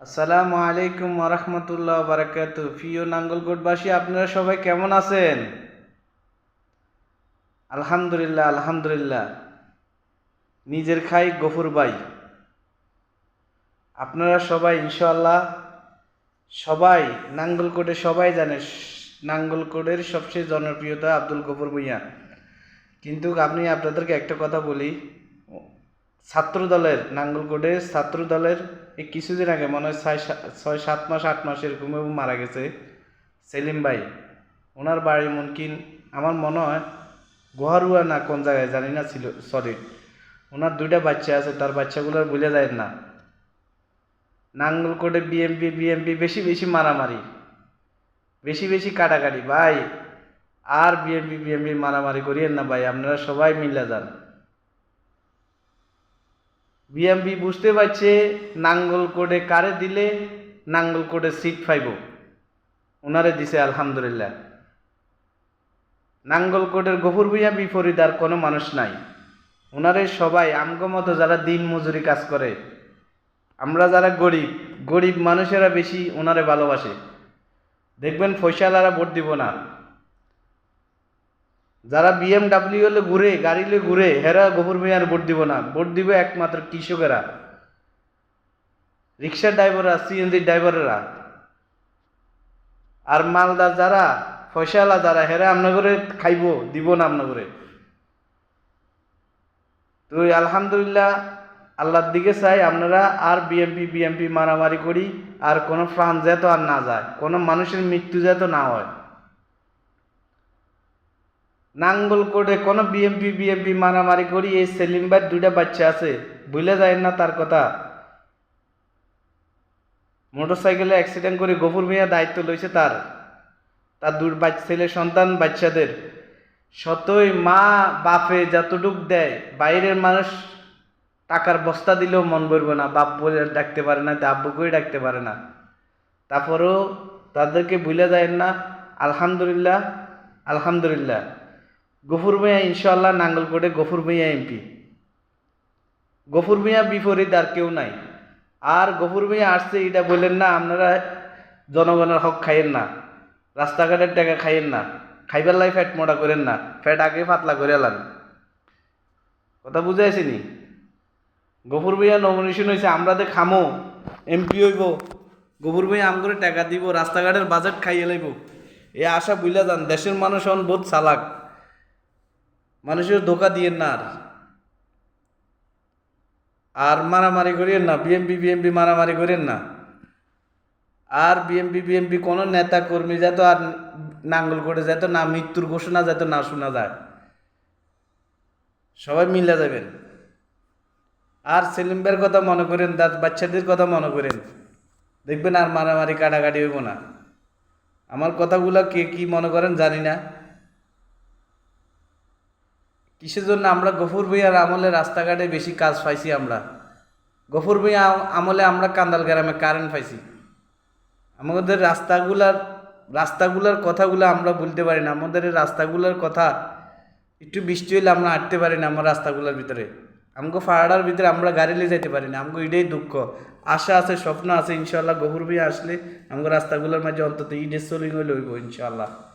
আসসালামু আলাইকুম ওরহমতুল্লাহ বারাকাত প্রিয় নাঙ্গলকোটবাসী, আপনারা সবাই কেমন আছেন? আলহামদুলিল্লাহ আলহামদুলিল্লাহ। নিজের খাই গফুর ভাই। আপনারা সবাই ইনশাল্লাহ সবাই নাঙ্গলকোটে সবাই জানে, নাঙ্গলকোটের সবচেয়ে জনপ্রিয়তা আব্দুল গফুর ভুঁইয়া। কিন্তু আপনি, আপনাদেরকে একটা কথা বলি ছাত্র দলের নাঙ্গলকোটের ছাত্র দলের এই কিছুদিন আগে মনে হয় ছয় ছয়, সাত মাস, আট মাস এরকম মারা গেছে সেলিম ভাই। ওনার বাড়ি মুনকিন। আমার মনে হয় গোহারুয়া না কোন জায়গায় জানি না ছিল সরি ওনার দুইটা বাচ্চা আছে, তার বাচ্চাগুলোর বুঝে যায় না। নাঙ্গলকোটে বিএমপি বিএমপি বেশি বেশি মারামারি। বেশি বেশি কাটাকাটি। ভাই, আর বিএমপি বিএমপি মারামারি করিয়েন না ভাই, আপনারা সবাই মিলে যান। বিএমপি বুঝতে পারছে, নাঙ্গল কোডে কারে দিলে, নাঙ্গল কোডে সিট পাইব ওনারে দিছে, আলহামদুলিল্লাহ। নাঙ্গল কোডের গফুর ভুইয়া বিপরীত আর কোনো মানুষ নাই। ওনারে সবাই, আমগো মতো যারা দিন মজুরি কাজ করে, আমরা যারা গরিব গরিব মানুষেরা বেশি ওনারে ভালোবাসে। দেখবেন ফয়সালারা ভোট দিব না। যারা বিএমডাব্লিউ হলে ঘুরে, গাড়ি হলে ঘুরে, হেরা গোবর মিয়ার ভোট দিব না। ভোট দিবে একমাত্র কৃষকেরা। রিক্সা ড্রাইভাররা সিএনজি ড্রাইভাররা। আর মালদা যারা, ফয়সালা যারা, হেরা আপনাগরে খাইব, দিব না আপনাগরে তো এই আলহামদুলিল্লাহ, আল্লাহর দিকে চাই আপনারা আর বিএমপি বিএমপি মারামারি করি, আর কোনো প্রাণ যেত আর না যায়, কোনো মানুষের মৃত্যু যেত না হয়। নাঙ্গল কোটে কোনো বিএমপি বিএমপি মারামারি করি, এই সেলিম ভাইয়ের দুইটা বাচ্চা আছে। ভুলে যায় না তার কথা। মোটর সাইকেলে অ্যাক্সিডেন্ট করে গফুর মিয়া দায়িত্ব লইছে তার। তার বাচ্চা ছেলে সন্তান, বাচ্চাদের। শতই মা বাপে যতটুক দেয়, বাইরের মানুষ টাকার বস্তা দিলেও মন ভরবে না। বাপ বলে ডাকতে পারে না, আব্বু করে ডাকতে পারে না। তারপরেও তাদেরকে ভুলে যায় না। আলহামদুলিল্লাহ আলহামদুলিল্লাহ। গফুর মিয়া ইনশাল্লাহ নাঙ্গলকোটে গফুর মিয়া এমপি। গফুর মিয়া বিপরীত আর কেউ নাই। আর গফুর মিয়া আসছে, এটা বললেন না, আপনারা জনগণের হক খাইয়েন না। রাস্তাঘাটের টাকা খাইয়েন না। খাইবার লাই ফ্যাট মোটা করেন না। ফ্যাট আগে পাতলা করে এলান। কথা বুঝে আসেনি? গফুর মিয়া নমিনেশন হয়েছে আমরা যে খামো, এমপি হইব, গফুর মিয়া আম করে টাকা দিব, রাস্তাঘাটের বাজেট খাইয়ে লাইব। এ আশা বুঝলা যান, দেশের মানুষ হন বহুত চালাক। মানুষের ধোকা দিয়েন না আর আর মারামারি করিয়েন না, বিএমপি বিএমপি মারামারি করেন না। আর বিএমপি বিএমপি কোনো নেতা কর্মী যেত আর নাঙ্গল করে, যেত না মৃত্যুর ঘোষণা, যেত না শোনা যায়। সবাই মিলে যাবেন। আর সেলিমবের কথা মনে করেন তার বাচ্চাদের কথা মনে করেন। দেখবেন আর মারামারি, কাটাকাটি হইব না। আমার কথাগুলো কে কি মনে করেন জানি না। কিসের জন্য আমরা গফুর ভুইয়ার আমলে রাস্তাঘাটে বেশি কাজ পাইছি আমরা? গফুর ভুইয়া আমলে আমরা কান্দাল গ্রামে কারেন্ট পাইছি। আমাদের রাস্তাগুলার রাস্তাগুলার কথাগুলো আমরা বলতে পারি না। আমাদের রাস্তাগুলোর কথা একটু বৃষ্টি হইলে আমরা হাঁটতে পারি না আমার রাস্তাগুলোর ভিতরে। আমাকে ফাড়ার ভিতরে আমরা গাড়ি নিয়ে যেতে পারি না। আমাকে এটাই দুঃখ। আশা আছে, স্বপ্ন আছে ইনশাল্লাহ ভুইয়া আসলে আমাকে রাস্তাগুলোর মাঝে অন্তত ইডের সোলিং হইলে হইব ইনশাল্লাহ